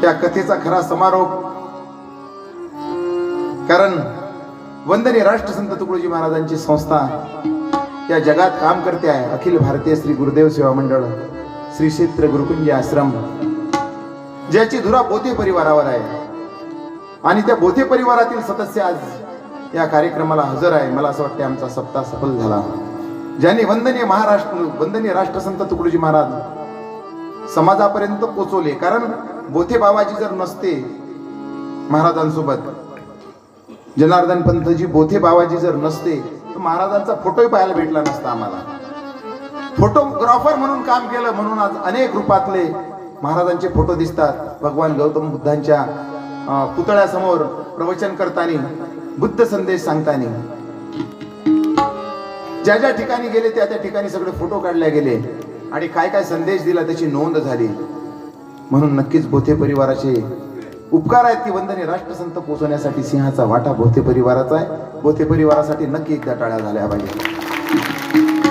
त्या कथेचा खरा समारोप. कारण वंदनीय राष्ट्रसंत तुकडोजी महाराजांची संस्था या जगात काम करते आहे. अखिल भारतीय श्री गुरुदेव सेवा मंडळ श्री क्षेत्र गुरुकुंज आश्रम ज्याची धुरा बोधे परिवारावर आहे. आणि त्या बोधे परिवारातील सदस्य आज या कार्यक्रमाला हजर आहे. मला असं वाटतं आमचा सप्ताह सफल झाला. ज्यांनी वंदनीय महाराष्ट्र वंदनीय राष्ट्रसंत तुकडोजी महाराज समाजापर्यंत पोचवले. कारण बोथे बाबाजी जर नसते महाराजांसोबत जनार्दन पंतजी बोथे बाबाजी जर नसते तर महाराजांचा फोटोही पाहायला भेटला नसता आम्हाला. फोटोग्राफर म्हणून काम केलं म्हणून आज अनेक रूपातले महाराजांचे फोटो दिसतात. भगवान गौतम बुद्धांच्या पुतळ्यासमोर प्रवचन करताना बुद्ध संदेश सांगताना. ज्या ज्या ठिकाणी गेले त्या त्या ठिकाणी सगळे फोटो काढले गेले. आणि काय काय संदेश दिला त्याची नोंद झाली. म्हणून नक्कीच भोथे परिवाराचे उपकार आहेत की वंदने राष्ट्रसंत पोचवण्यासाठी सिंहाचा वाटा भोथे परिवाराचा आहे. भोथे परिवारासाठी नक्की एकदा टाळ्या झाल्या पाहिजे